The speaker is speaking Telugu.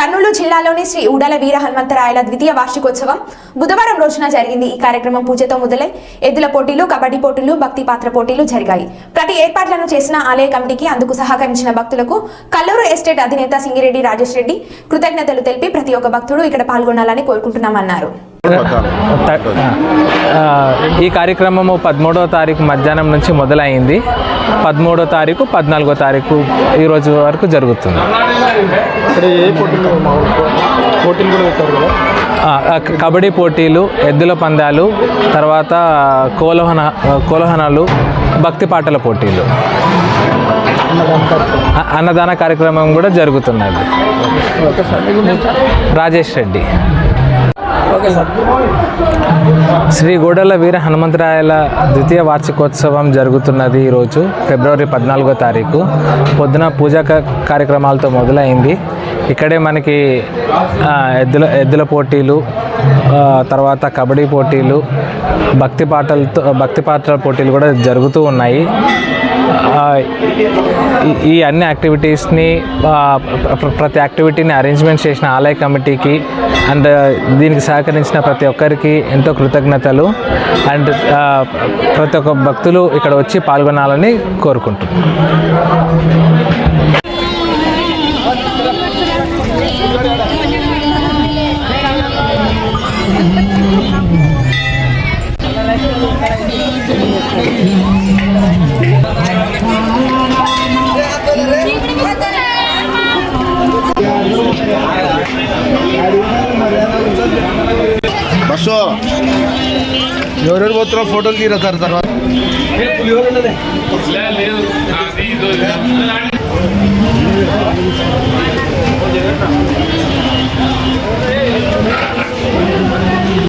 కర్నూలు జిల్లాలోని శ్రీ ఉడల వీర హనుమంతరాయల ద్వితీయ వార్షికోత్సవం బుధవారం రోజున జరిగింది. ఈ కార్యక్రమం పూజతో మొదలై ఎద్దుల పోటీలు కబడ్డీ పోటీలు భక్తి పాత్ర పోటీలు జరిగాయి. ప్రతి ఏర్పాట్లను చేసిన ఆలయ కమిటీకి అందుకు సహకరించిన భక్తులకు కల్లూరు ఎస్టేట్ అధినేత సింగిరెడ్డి రాజేష్ రెడ్డి కృతజ్ఞతలు తెలిపి ప్రతి ఒక్క భక్తుడు ఇక్కడ పాల్గొనాలని కోరుకుంటున్నామన్నారు. ఈ కార్యక్రమము పదమూడవ తారీఖు మధ్యాహ్నం నుంచి మొదలైంది. పదమూడో తారీఖు పద్నాలుగో తారీఖు ఈ రోజు వరకు జరుగుతుంది. ఇక్కడ ఏ పోటీలు మామూలు పోటీలు కూడా పెట్టారు కదా? ఆ, ఆ, క- కబడ్డీ పోటీలు ఎద్దుల పందాలు తర్వాత కోలోహన కోలోహనాలు భక్తి పాటల పోటీలు. అన్నదాన కార్యక్రమం కూడా జరుగుతున్నది. రాజేష్ రెడ్డి. Okay sir. శ్రీ గూడల వీర హనుమంతరాయల ద్వితీయ వార్షికోత్సవం జరుగుతున్నది ఈరోజు ఫిబ్రవరి పద్నాలుగో తారీఖు. పొద్దున పూజా క- కార్యక్రమాలతో మొదలైంది. ఇక్కడే మనకి ఎద్దుల ఎద్దుల పోటీలు తర్వాత కబడ్డీ పోటీలు భక్తి పాటలతో భక్తి పాటల పోటీలు కూడా జరుగుతూ ఉన్నాయి. ఈ- అన్ని యాక్టివిటీస్ని ప్రతి యాక్టివిటీని అరేంజ్మెంట్ చేసిన ఆలయ కమిటీకి అండ్ దీనికి సహకరించిన ప్రతి ఒక్కరికి ఎంతో కృతజ్ఞతలు. అండ్ ప్రతి ఒక్క భక్తులు ఇక్కడ వచ్చి పాల్గొనాలని కోరుకుంటున్నాను బస్సు. ఎవరెవరు పోతున్నారో ఫోటోలు తీరా సార్ తర్వాత.